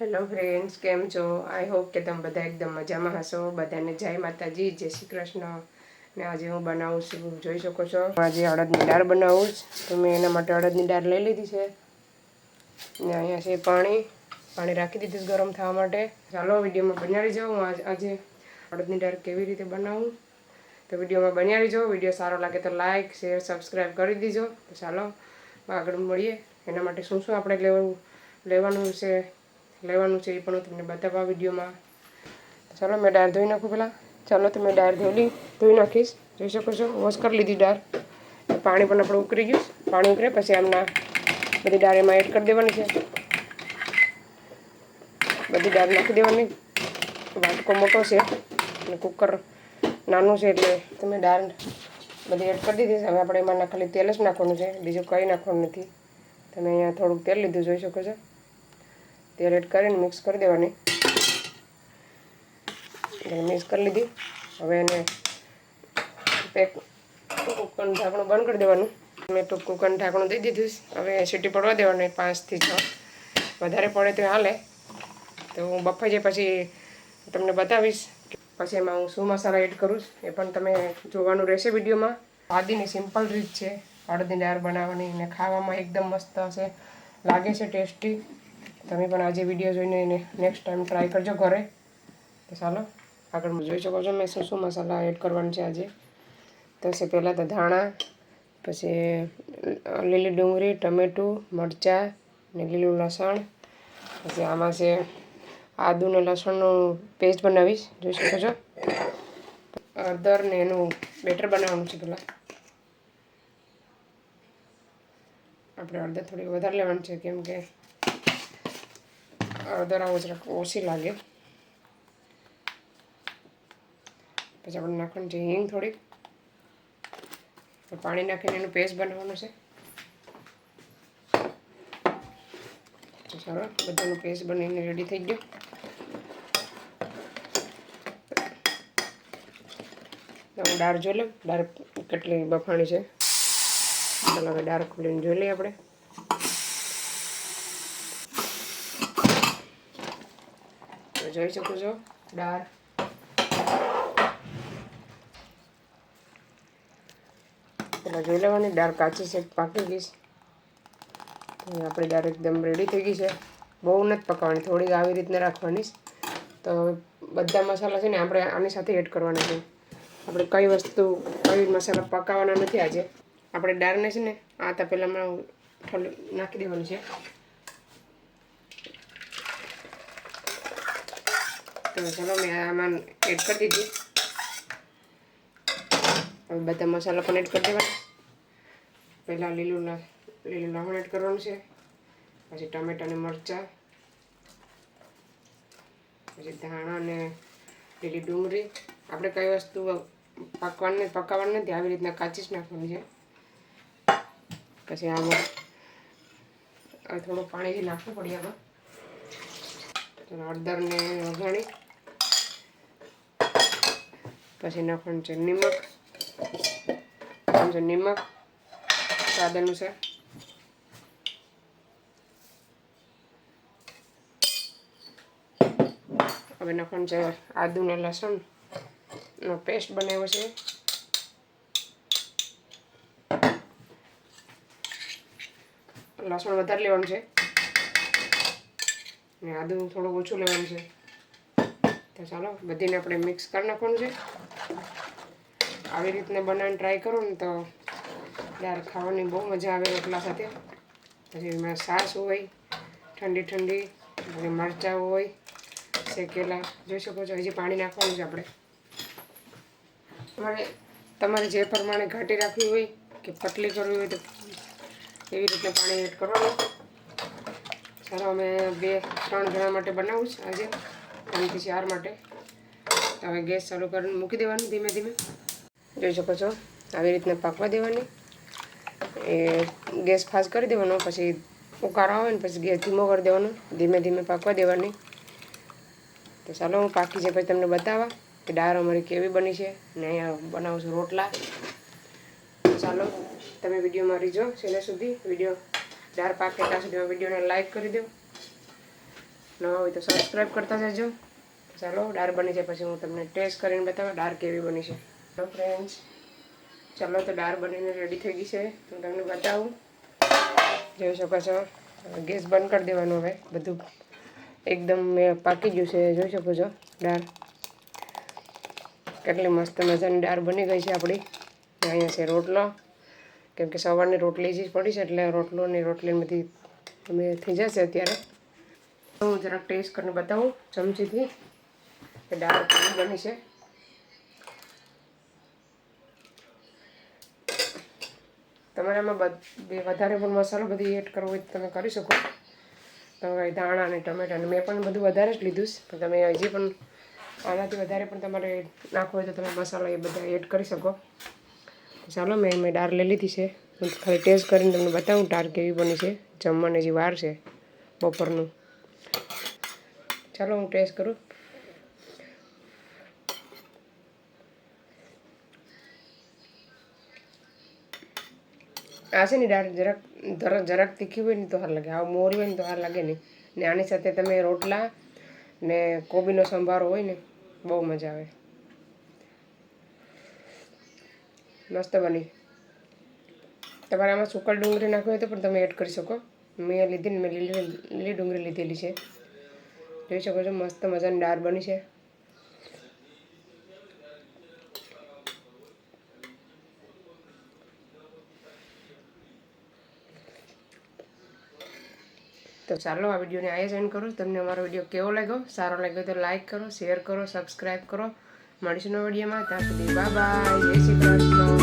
Hello friends કેમ છો? I hope કે તમે બધા એકદમ મજામાં હશો. બધાને જય માતાજી, જય શ્રી કૃષ્ણ. ને આજે હું બનાવું છું, જોઈ શકો છો. આજે અડદની દાળ બનાવું તો મેં એના માટે અડદની દાળ લઈ લીધી છે. ને અહીંયા છે પાણી. પાણી રાખી દીધું ગરમ થવા માટે. ચાલો, વિડીયોમાં બનાવી જાઉં. હું આજે અડદની દાળ કેવી રીતે બનાવું? તો વિડીયોમાં બનાવી જાઓ વીડિયો સારો લાગે તો લાઇક શેર સબસ્ક્રાઈબ કરી દીજો. તો ચાલો, આગળ મળીએ. એના માટે શું શું આપણે લેવું લેવાનું છે? લેવાનું છે એ પણ હું તમને બતાવવા વિડીયોમાં. ચાલો, મેં દાળ ધોઈ નાખું પહેલાં. ચાલો તો મેં દાળ ધોઈ ધોઈ નાખીશ. જોઈ શકો છો, વોશ કરી લીધી ડાર પાણી પણ આપણે ઉકળી ગયું પાણી ઉકળે, પછી આમના બધી ડાળ એમાં એડ કરી દેવાની છે. બધી ડાળ નાખી દેવાની. વાટકો મોટો છે અને કુકર નાનું છે એટલે તમે ડાળ બધી એડ કરી દીધી હવે આપણે એમાં ખાલી તેલ જ નાખવાનું છે. બીજું કંઈ નાખવાનું નથી. તમે અહીંયા થોડુંક તેલ લીધું, જોઈ શકો છો. તેલ એડ કરીને મિક્સ કરી દેવાની. મિક્સ કરી લીધી. હવે એને પેક કુકરનું ઢાંકણું બંધ કરી દેવાનું. મેં તો કુકરનું ઢાંકણું દઈ દીધું હવે સીટી પડવા દેવાની પાંચથી છ. વધારે પડે તો હાલે. તો હું બફાઈ જાય પછી તમને બતાવીશ પછી એમાં હું શું મસાલા એડ કરું એ પણ તમે જોવાનું રહેશે વિડીયોમાં. આદિની સિમ્પલ રીત છે. અડદની દાળ બનાવવાની ને ખાવામાં એકદમ મસ્ત હશે. લાગે છે ટેસ્ટી. તમે પણ આજે વીડિયો જોઈને એને નેક્સ્ટ ટાઈમ ટ્રાય કરજો ઘરે. તો ચાલો, આગળ જોઈ શકો છો મેં શું શું મસાલા એડ કરવાનું છે આજે. તો છે પહેલાં તો ધાણા, પછી લીલી ડુંગળી, ટમેટું, મરચાં ને લીલું લસણ. પછી આમાં છે આદુ ને લસણનું પેસ્ટ બનાવીશ. જોઈ શકો છો? અદર ને એનું બેટર બનાવવાનું છે પહેલાં. આપણે અડધા થોડી વધારે લેવાની છે કેમ કે હળદર આવું જરાક ઓછી લાગે પછી આપણે નાખવાનું છે હિંગ થોડીક. પાણી નાખીને એનું પેસ્ટ બનાવવાનું છે. ચાલો, બધાનું પેસ્ટ બનીને રેડી થઈ ગયો. હું દાળ જોઈ લઉં દાળ કેટલી બફાણી છે. ચાલો હવે ખોલીને જોઈ લઈએ આપણે. તો જોઈ શકો છો? દાળ. પેલા જોઈ લેવાની, દાળ કાચી છે પાકી ગઈ છે. આપણી દાળ એકદમ રેડી થઈ ગઈ છે. બહુ નથી પકાવવાની થોડીક આવી રીતના રાખવાની તો બધા મસાલા છે ને આપણે આની સાથે એડ કરવાના છે. આપણે કઈ વસ્તુ, કઈ મસાલા પકાવવાના નથી આજે. આપણે દાળને છે ને, આ તપેલામાં નાખી દેવાનું છે. તો ચાલો મેં આમાં એડ કરી દીધી. હવે બધા મસાલા પણ એડ કરી દેવાના. પહેલાં લીલું લીલું લવણ એડ કરવાનું છે. પછી ટમેટા અને મરચાં. પછી ધાણા અને લીલી ડુંગળી. આપણે કઈ વસ્તુ પાકવાની પકાવવાની નથી, આવી રીતના કાચી જ નાખવાની છે. પછી આમાં હવે થોડું પાણીથી નાખવું પડે આમાં. અડદરને વઘાણી. પછી નાખવાનું છે નિમક. છે નિમક. સ્વાદ અનુસાર હવે નાખવાનું છે આદુ ને લસણ નો પેસ્ટ બનાવ્યો છે. લસણ વધારે લેવાનું છે. ને આદુ થોડું ઓછું લેવાનું છે. તો ચાલો, બધીને આપણે મિક્સ કરી નાખવાનું છે. આવી રીતને બનાવીને ટ્રાય કરું ને તો દાળ ખાવાની બહુ મજા આવે રોટલા સાથે. પછી એમાં સાસ હોય, ઠંડી ઠંડી પછી મરચાં હોય, શેકેલા. જોઈ શકો છો, હજી પાણી નાખવાનું છે આપણે. તમારે તમારે જે પ્રમાણે ઘાટી રાખવી હોય કે પતલી કરવી હોય તો એવી રીતે પાણી એડ કરવાનું. ચાલો, અમે બે, ત્રણ જણા માટે બનાવું છે આજે. ત્રણથી ચાર માટે. હવે ગેસ ચાલુ કરીને મૂકી દેવાનું ધીમે ધીમે. જોઈ શકો છો. આવી રીતના પાકવા દેવાની. એ ગેસ ફાસ્ટ કરી દેવાનો, પછી ઉકાળો આવે ને પછી ગેસ ધીમો કરી દેવાનો. ધીમે ધીમે પાકવા દેવાની. તો ચાલો હું પાકી છે પછી તમને બતાવવા કે દાળ અમારી કેવી બની છે ને અહીંયા બનાવું છું રોટલા. ચાલો તમે વિડીયોમાં રીજો છેલ્લે સુધી. વીડિયો દાળ પાકે ત્યાં સુધી વિડીયોને લાઈક કરી દો. નવા હોય તો સબસ્ક્રાઈબ કરતા જજો. ચાલો દાળ બની છે પછી હું તમને ટેસ્ટ કરીને બતાવું દાળ કેવી બની છે. તો ફ્રેન્ડ્સ ચાલો તો દાળ બનીને રેડી થઈ ગઈ છે. હું તમને બતાવું. જોઈ શકો છો. ગેસ બંધ કરી દેવાનું હવે. બધું એકદમ પાકી ગયું છે. જોઈ શકો છો દાળ. કેટલી મસ્ત મજાની દાળ બની ગઈ છે આપણી. અહીંયા છે રોટલો. કેમ કે સવારની રોટલી જ પડી છે એટલે રોટલો ને રોટલી બધી અમે થઈ જશે અત્યારે. હું જરાક ટેસ્ટ કરીને બતાવું ચમચીથી. દાળ બની છે. તમારે આમાં બધ વધારે પણ મસાલો બધી એડ કરવો હોય તમે કરી શકો. તમે ધાણા અને ટમેટા મેં પણ બધું વધારે જ લીધું છે. પણ તમે હજી પણ આનાથી વધારે પણ તમારે નાખવો હોય તો તમે મસાલા એ બધા એડ કરી શકો. ચાલો, મેં મેં દાળ લઈ લીધી છે. હું ખાલી ટેસ્ટ કરીને તમને બતાવું દાળ કેવી બની છે. જમવાની જે વાર છે બપોરનું. ચાલો, હું ટેસ્ટ કરું. આ છે ને દાળ જરાક જરાક તીખી હોય ને તો હાર લાગે. આવું મોરી હોય ને તો હાર લાગે નહીં. ને આની સાથે તમે રોટલા ને કોબીનો સંભારો હોય ને, બહુ મજા આવે. મસ્ત બની. તમારે આમાં સુકલ ડુંગળી નાખવી હોય તો પણ તમે એડ કરી શકો. મેં લીધી ને મેં લીલી લીલી ડુંગળી લીધેલી છે. જોઈ શકો છો, મસ્ત મજાની દાળ બની છે. તો ચાલો આ વિડીયોને આયા સેન્ડ કરો. તમને અમારો વીડિયો કેવો લાગ્યો? સારો લાગ્યો તો લાઇક કરો શેર કરો સબસ્ક્રાઈબ કરો. મળીશું નવા વિડીયોમાં. ત્યાં સુધી બાય બાય જય શ્રી કૃષ્ણ.